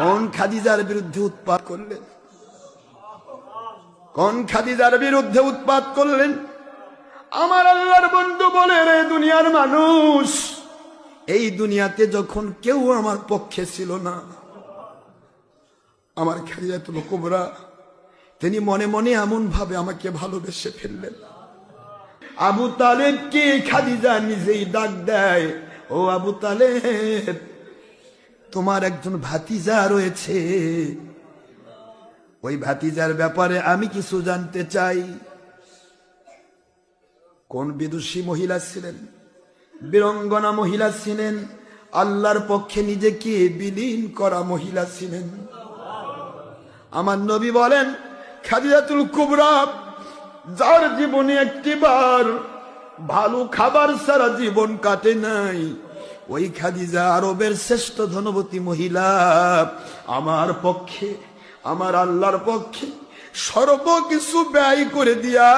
কোন খাদিজার বিরুদ্ধে উৎপাত করলেন? কোন খাদিজার বিরুদ্ধে উৎপাত করলেন? আমার আল্লাহর বন্ধু বলে রে দুনিয়ার মানুষ, এই দুনিয়াতে যখন কেউ আমার পক্ষে ছিল না, আমার খাদিজাতুল কুবরা, তিনি মনে মনে এমন ভাবে আমাকে ভালোবেসে ফেললেন। আবু তালেবকে খাদিজা নিজেই ডাক দেয়? ও আবু তালেব তোমার একজন ভাতিজা রয়েছে। ওই ভাতিজার ব্যাপারে আমি কিছু জানতে চাই। কোন বিদুষী মহিলা ছিলেন? বীরঙ্গনা মহিলা ছিলেন? আল্লাহর পক্ষে নিজেকে বিলীন করা মহিলা ছিলেন? আমার নবী বলেন, খাদিজাতুল কুবরা, যার জীবনে একটিবার ভালো খাবার সারা জীবন কাটে নাই। ওই খাদিজা আরবের শ্রেষ্ঠ ধনবতী মহিলা, আমার পক্ষে, আমার আল্লাহর পক্ষে সর্বকিছু ব্যয় করে দিয়া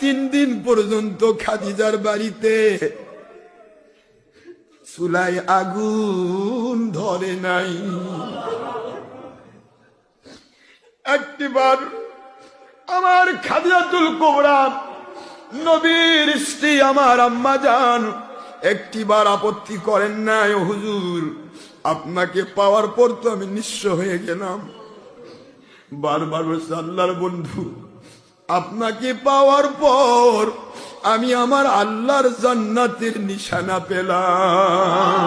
তিন দিন পর্যন্ত খাদিজার বাড়িতে চুলায় আগুন ধরে নাই। একটিবার আমার খাদিজাতুল কোবরা, নবীর স্ত্রী আমার আম্মা যান একটিবার আপত্তি করেন নাই হুজুর। আপনাকে পাওয়ার পর তো আমি নিঃস্ব হয়ে গেলাম। বারবার আল্লাহর বন্ধু, আপনাকে পাওয়ার পর আমি আমার আল্লাহর জান্নাতের নিশানা পেলাম।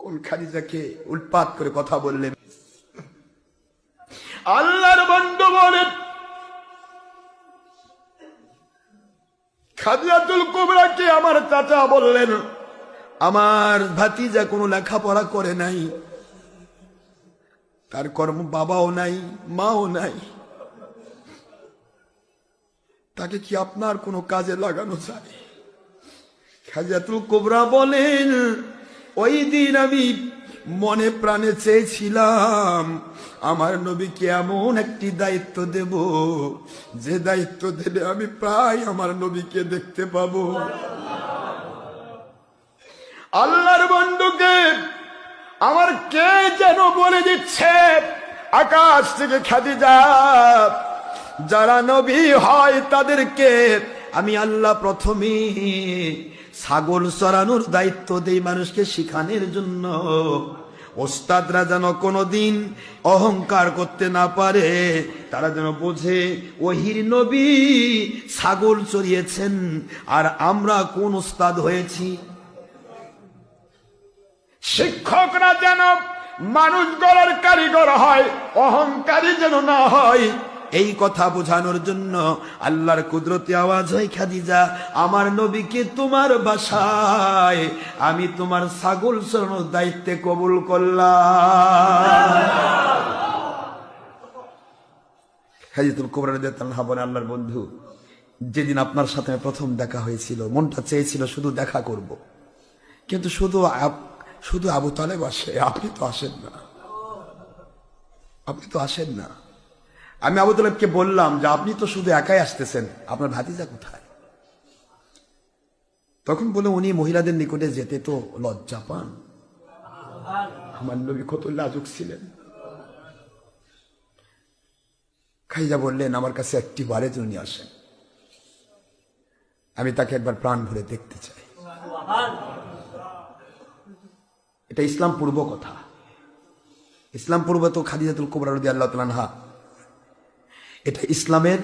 কোন খাদিজাকে উৎপাত করে কথা বললেন? আল্লাহর বন্ধু বলেন খাদিজাতুল কুবরাকে আমার চাচা বললেন, আমার ভাতিজা কোনো লেখাপড়া করে নাই। তার কর্ম বাবাও নাই, মাও নাই। তাকে কি আপনার কোনো কাজে লাগানো যায়? খাজাতুল কোবরা বলেন, ওই দিন আমি মনে প্রাণে চেয়েছিলাম, আমার নবীকে এমন একটি দায়িত্ব দেব, যে দায়িত্ব দিলে আমি প্রায় আমার নবীকে দেখতে পাব। আল্লাহর বন্ধুকে আমার কে যেন বলে দিচ্ছে, আকাশ থেকে খ্যাতি যারা নবী হয় তাদেরকে আমি আল্লাহ প্রথমে ছাগল চড়ানোর দায়িত্ব দেই মানুষকে শিখানোর জন্য। ওস্তাদরা যেন কোনোদিন অহংকার করতে না পারে, তারা যেন বোঝে, ওহির নবী ছাগল চড়িয়েছেন, আর আমরা কোন ওস্তাদ হয়েছি? শিক্ষকরা যেন মানুষ গড়ার কারিগর হয়, অহংকারী যেন না হয় এই কথা বোঝানোর জন্য আল্লাহর কুদরতি আওয়াজ হয়, খাদিজা, আমার নবীকে তোমার বাসায় আমি তোমার ছাগল চড়ানোর দায়িত্বে কবুল করলাম। হাজিতুল কোবরা বলে, আল্লাহর বন্ধু, যেদিন আপনার সাথে প্রথম দেখা হয়েছিল, মনটা চেয়েছিল শুধু দেখা করব। কিন্তু শুধু শুধু আবু তালেব আসে, আপনি তো আসেন না। আপনি তো আসেন না। আমি আবু বললাম যে, আপনি তো শুধু একাই আসতেছেন, আপনার ভাতিজা কোথায়? তখন বলে, উনি মহিলাদের নিকটে যেতে তো লজ্জা পান। আমার নবী কত লাজুক ছিলেন। খাইজা বললেন, আমার কাছে একটি বারে উনি আসেন। আমি তাকে একবার প্রাণ ভরে দেখতে চাই। এটা ইসলাম পূর্ব কথা। ইসলাম পূর্ব তো খাদিজাতুল কুবরা রদি আল্লাহ তালানহা এটা ইসলামের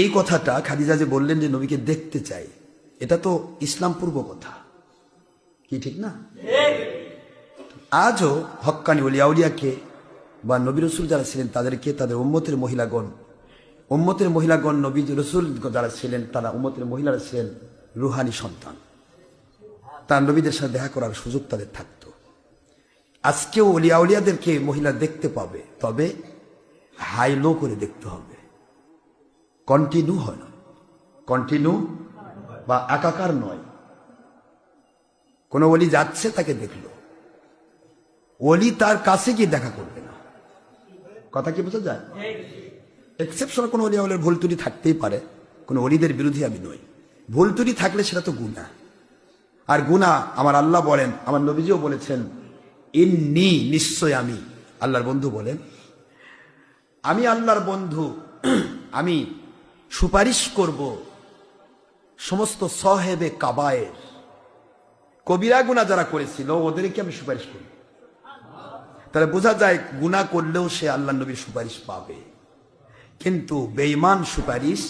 এই কথাটা খাদিজা যে বললেন যে নবীকে দেখতে চাই, এটা তো ইসলাম পূর্ব কথা। কি ঠিক না? আজও হক্কানি উলিয়াউলিয়াকে বা নবী রসুল যারা ছিলেন তাদেরকে তাদের উম্মতের মহিলাগণ উম্মতের মহিলাগণ, নবী রসুল যারা ছিলেন তারা উম্মতের মহিলারা ছিলেন রুহানি সন্তান। তার নবীদের সাথে দেখা করার সুযোগ তাদের থাকতো। আজকেও অলিয়া উলিয়াদেরকে মহিলা দেখতে পাবে, তবে হাই লো করে দেখতে হবে। কন্টিনিউ হয় না। কন্টিনিউ বা একাকার নয়। কোনো অলি যাচ্ছে তাকে দেখল। অলি তার কাছে গিয়ে দেখা করবে না। কথা কি বোঝা যায়? এক্সেপশন কোনো অলিয়া উলের ভুল ত্রুটি থাকতেই পারে। কোনো অলিদের বিরোধী আমি নই। ভুল ত্রুটি থাকলে সেটা তো গুণা আর গুণা আমার আল্লাহ বলেন, আমার নবীজিও বলেছেন, ইন্নি নিশ্চয় আমি। আল্লাহর বন্ধু বলেন আমি আল্লাহর বন্ধু, আমি সুপারিশ করব সমস্ত সহেবে কাবায়ের। কবিরা গুণা যারা করেছিল, ওদেরকে আমি সুপারিশ করি। তাহলে বোঝা যায় গুণা করলেও সে আল্লাহ নবীর সুপারিশ পাবে। কিন্তু বেইমান সুপারিশ,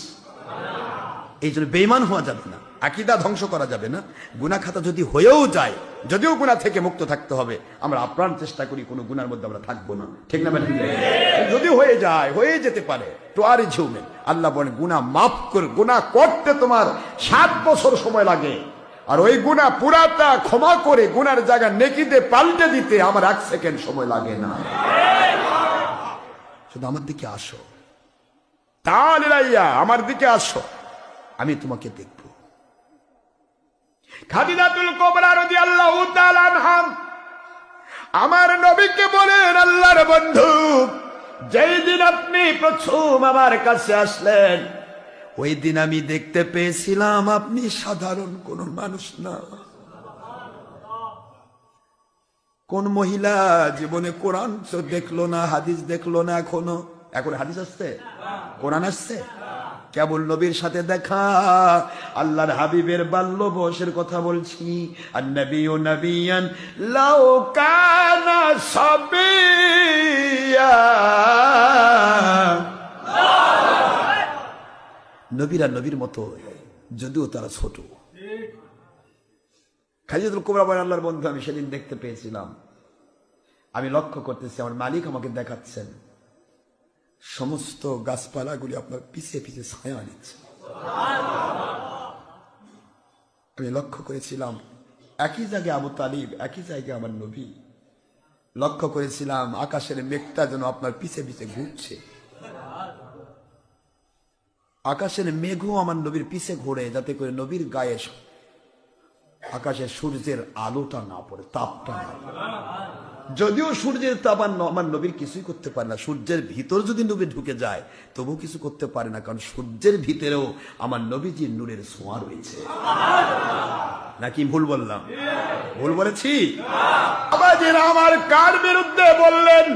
এই জন্য বেইমান হওয়া যাবে না। আকিদা ধ্বংস করা যাবে না। গুনা খাতা যদি হয়েও যায়, যদিও গুণা থেকে মুক্ত থাকতে হবে, আমরা আপ্রাণ চেষ্টা করি, কোনো গুনার মধ্যে আমরা থাকব না। ঠিক না যদি হয়ে যায়, হয়ে যেতে পারে, তো আর ঝিউমেন আল্লাহ বলেন গুনা মাফ করে গুনা করতে তোমার সাত বছর সময় লাগে। আর ওই গুণা পুরাটা ক্ষমা করে, গুনার জায়গা নেকিতে পাল্টে দিতে আমার এক সেকেন্ড সময় লাগে না। শুধু আমার দিকে আসো। তাহলে আমার দিকে আসো। আমি তোমাকে দেখব। খাদিজাতুল কোবরা রাদিয়াল্লাহু তাআলা আনহাম আমার নবীকে বলেন, আল্লাহর বন্ধু, যেই দিন আপনি প্রথম আমার কাছে আসলেন, ওই দিন আমি দেখতে পেয়েছিলাম আপনি সাধারণ কোন মানুষ না। কোন মহিলা জীবনে কোরআন দেখল না, হাদিস দেখল না এখনও। এখন হাদিস আসছে? কোরআন আসছে? কেবল নবীর সাথে দেখা, আল্লাহর হাবিবের বাল্য বয়সের কথা বলছি। আর নবী ও নবিয়ান, লাউ কানা সাবিয়া। নবীরা নবীর মতো, যদিও তারা ছোট। খালিদুল কোবরা বলেন, আল্লাহর বন্ধু, আমি সেদিন দেখতে পেয়েছিলাম। আমি লক্ষ্য করতেছি, আমার মালিক আমাকে দেখাচ্ছেন। সমস্ত গাছপালাগুলি আপনার পিছিয়ে পিছিয়ে ছায়া নিচ্ছে। আমি লক্ষ্য করেছিলাম, একই জায়গায় আবু তালিব, একই জায়গায় আমার নবী। লক্ষ্য করেছিলাম, আকাশের মেঘটা যেন আপনার পিছে পিছে ঘুরছে। আকাশের মেঘও আমার নবীর পিছে ঘোরে, যাতে করে নবীর গায়ে আকাশে সূর্যের আলোটা না পড়ে, তাপটা না পড়ে। যদিও সূর্যের আর আমার নবীর কিছুই করতে পারে না, সূর্যের ভিতর যদি নবী ঢুকে যায় তবু কিছু করতে পারে না, কারণ সূর্যের ভিতরেও আমার নবীজির নূরের ছোঁয়া রয়েছে। নাকি ভুল বললাম? ভুল বলেছি? আমার কার বিরুদ্ধে বললেন,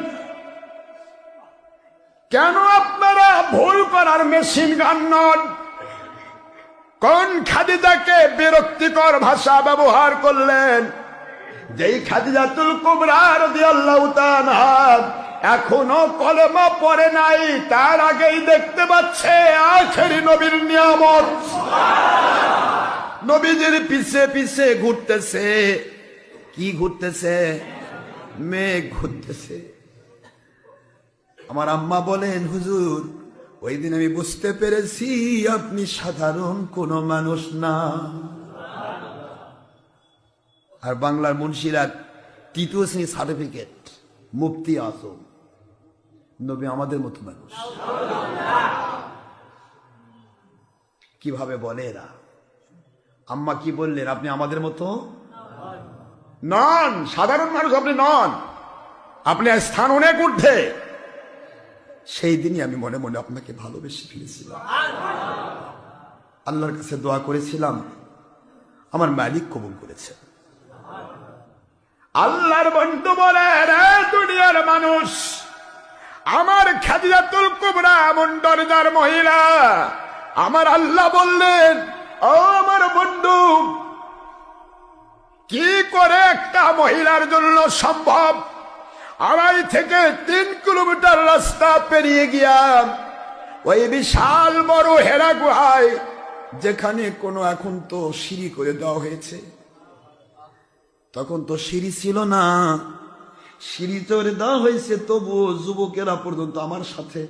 কেন আপনারা ভুল করার মেশিন গান নন? কোন খাদিজাকে বিরক্তিকর ভাষা ব্যবহার করলেন? যেই খাদিজাতুল রাদিয়াল্লাহু এখনও কলেমা পড়ে নাই, তার আগেই দেখতে পাচ্ছে আখেরি নবীর নিয়ামত। নবীজির পিছে পিছে ঘুরতেছে। কি ঘুরতেছে? মেঘ ঘুরতেছে। আমার আম্মা বলেন, হুজুর, ওই দিন আমি বুঝতে পেরেছি আপনি সাধারণ কোন মানুষ না। আর বাংলার মুন্সিরা তৃতীয় শ্রেণি সার্টিফিকেট মুক্তি আসম নবী আমাদের মতো মানুষ। কীভাবে বলে এরা? আম্মা কি বললেন, আপনি আমাদের মতো? নন, সাধারণ মানুষ আপনি নন। আপনি স্থান অনেক ঊর্ধ্বে। সেই দিনই আমি মনে মনে আপনাকে ভালোবেসে ফিরেছিলাম। আল্লাহর কাছে দোয়া করেছিলাম। আমার মালিক কবুল করেছে আল্লাহর বন্ধু বলে, রে দুনিয়ার মানুষ, আমার খাদিজাতুল কুবরা এমন দরজার মহিলা। আমার আল্লাহ বললেন, ও আমার বন্ধু, কি করে একটা মহিলার জন্য সম্ভব? আড়াই থেকে তিন কিলোমিটার রাস্তা পেরিয়ে গিয়া ওই বিশাল বড় হেরা গুহায়, যেখানে কোনো এখন তো সিঁড়ি করে দেওয়া হয়েছে। তখন তো সিঁড়ি ছিল না। সিঁড়ি চড়ে দেওয়া হয়েছে তবু যুবকেরা পর্যন্ত আমার সাথে।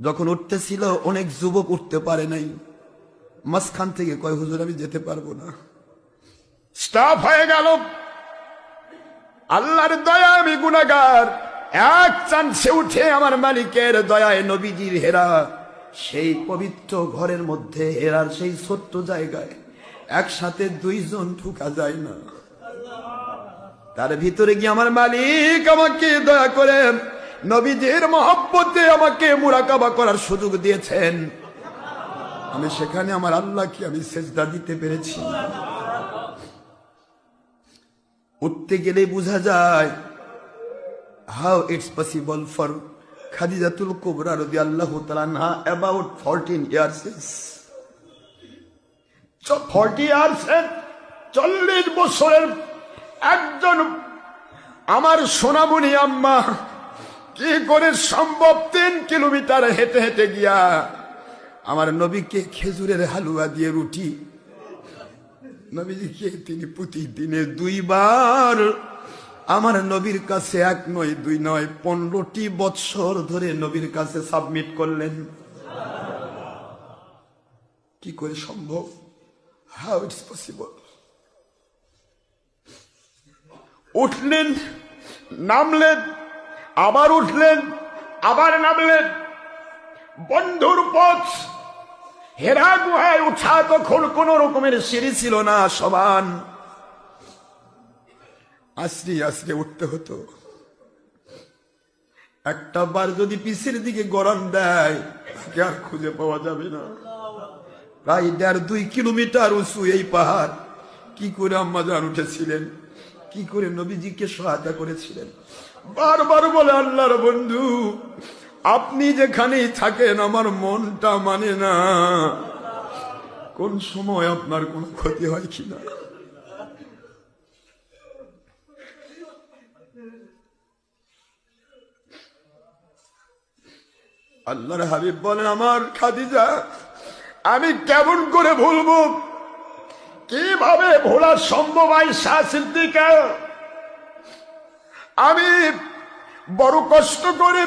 যখন উঠতেছিল, অনেক যুবক উঠতে পারে নাই। মাঝখান থেকে কয়, হুজুর, আমি যেতে পারব না। স্টাফ হয়ে গেল। আল্লাহর দয়া, আমি গুনাগার এক চান্সে উঠে আমার মালিকের দয়ায় নবীজির হেরা। সেই পবিত্র ঘরের মধ্যে হেরার সেই ছোট্ট জায়গায় একসাথে দুইজন ঢুকা যায় না। তার ভিতরে গিয়ে আমার মালিক আমাকে দয়া করে নবীজির মহব্বতে আমাকে মুরাকাবা করার সুযোগ দিয়েছেন। আমি সেখানে আমার আল্লাহকে আমি সেজদা দিতে পেরেছি। উঠতে গেলে বোঝা যায় how it's possible for Khadijatul Kubra রদি আল্লাহ তালানহা about fourteen years forty years চল্লিশ বছরের একজন আমার সোনামণি আম্মা কি করে সম্ভব তিন কিলোমিটার হেঁটে হেঁটে গিয়া আমার নবীকে খেজুরের হালুয়া দিয়ে রুটি। নবীজিকে তিনি প্রতিদিনে দুইবার। আমার নবীর কাছে এক নয়, দুই নয়, পনেরোটি বৎসর ধরে নবীর কাছে সাবমিট করলেন। কি করে সম্ভব? হাউ ইটস পসিবল উঠলেন, নামলেন, আবার উঠলেন, আবার নামলেন। বন্ধুর পথ হেরা গুহায় উঠা তখন কোন রকমের সিঁড়ি ছিল না সমান। আশ্রি আশ্রে উঠতে হতো। একটা বার যদি পিছের দিকে গরম দেয় আর খুঁজে পাওয়া যাবে না। প্রায় দেড় দুই কিলোমিটার উঁচু এই পাহাড়। কি করে আম্মাজান উঠেছিলেন? কি করে নবীজিকে সহায়তা করেছিলেন? বারবার বলে, আল্লাহর বন্ধু, আপনি যেখানেই থাকেন, আমার মনটা মানে না। কোন সময় আপনার কোনো ক্ষতি হয় কিনা আল্লাহর হাবিব বলেন, আমার খাদিজা, আমি কেমন করে ভুলবো? কীভাবে ভোলা সম্ভব আইসা সিদ্দিকা? আমি বড় কষ্ট করে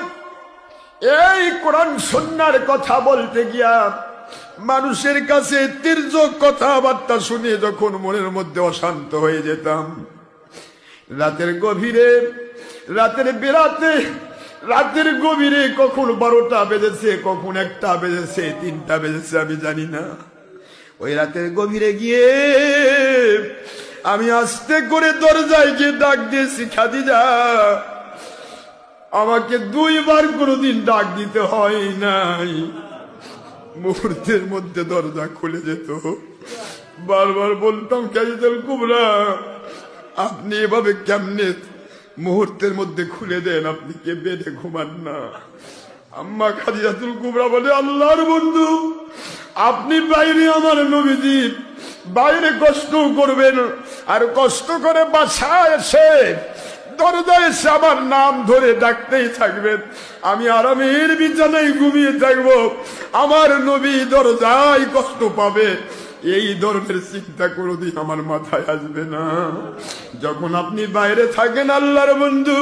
এই কোরআন সন্ন্যার কথা বলতে গিয়া মানুষের কাছে তীর্যক কথাবার্তা শুনে যখন মনের মধ্যে অশান্ত হয়ে যেতাম। রাতের গভীরে, রাতের বেড়াতে রাতের গভীরে কখন বারোটা বেজেছে, কখন একটা বেজেছে, তিনটা বেজেছে, আমি জানি না। ওই রাতের গভীরে গিয়ে আমি আস্তে করে দরজায় গিয়ে ডাক দিয়েছি, খাদিজা, আমাকে দুইবার কোনোদিন ডাক দিতে হয় নাই। মুহূর্তের মধ্যে দরজা খুলে যেত। বারবার বলতাম কাজিদুল কুবরা, আপনি এভাবে কেমনে মুহূর্তের মধ্যে খুলে দেন? আপনি কে বেডে ঘুমান না। আম্মা খাদিজাতুল কুবরা বলে, আল্লাহর বন্ধু আপনি বাইরে আমার নবীজি, বাইরে কষ্ট করবেন আর কষ্ট করে বাসায় এসে দরজায় এসে আমার নাম ধরে ডাকতেই থাকবেন। আমি আরামের বিছানায় ঘুমিয়ে থাকব। আমার নবী দরজায় কষ্ট পাবে। এই ধরনের চিন্তা কোনোদিন আমার মাথায় আসবে না। যখন আপনি বাইরে থাকেন আল্লাহর বন্ধু,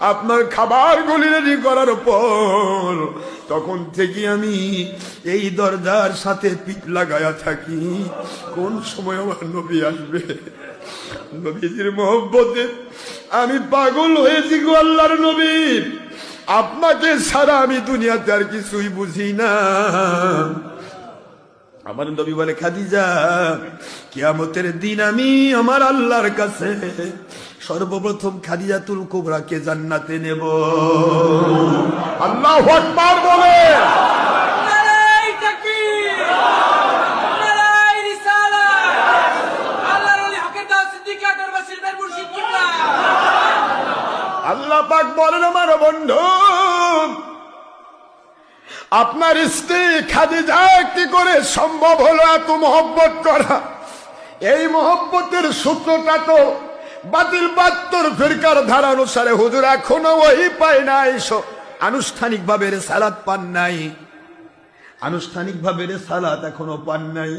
আপনার খাবার গুলি রেডি করার পর, তখন থেকে আমি এই দরজার সাথে পিঠ লাগায়া থাকি। কোন সময় আমার নবী আসবে? নবীজির মহব্বতে আমি পাগল হয়েছি গো আল্লাহর নবী। আপনাকে ছাড়া আমি দুনিয়াতে আর কিছুই বুঝি না। আমার নবী বলে খাদিজা কিয়ামতের দিন আমি আমার আল্লাহর কাছে সর্বপ্রথম খাদিজাতুল কুবরাকে জান্নাতে নেব। আল্লাহ আকবার বলে! আল্লাহ পাক বলেন আমার বন্ধু। আপনার স্ত্রী খাদিজা কি করে সম্ভব হলো এত মহব্বত করা। এই মহব্বতের সূত্রটা তো বাতিল বাত্তর ফিরকার ধারা অনুসারে হুজুর এখনও ওই পায় না নাই আনুষ্ঠানিক ভাবে সালাদ পান নাই। আনুষ্ঠানিক ভাবে সালাত এখনও পান নাই।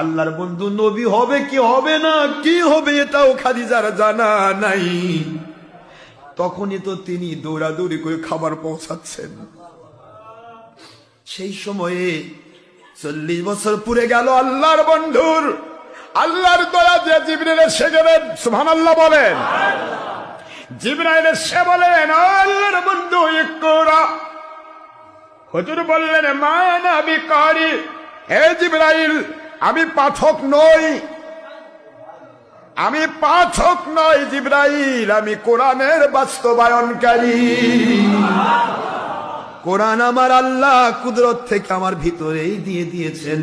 আল্লাহর বন্ধু নবী হবে কি হবে না, কি হবে এটাও খাদিজার জানা নাই। তখনই তো তিনি দৌড়াদৌড়ি করে খাবার পৌঁছাচ্ছেন। সেই সময়ে চল্লিশ বছর পুরে গেল আল্লাহর বন্ধুর। আল্লাহর দয়া দিয়ে জিবরিল এসে গেলেন সুহান আল্লাহ বলেন। জিবরাইল সে বলেন আল্লাহর বন্ধু হুজুর বললেন মা নবী কারি হে জিবরাইল, আমি পাঠক নই। আমি পাঠক নই জিব্রাইল, আমি কোরআনের বাস্তবায়নকারী। কোরআন আমার আল্লাহ কুদরত থেকে আমার ভিতরেই দিয়ে দিয়েছেন।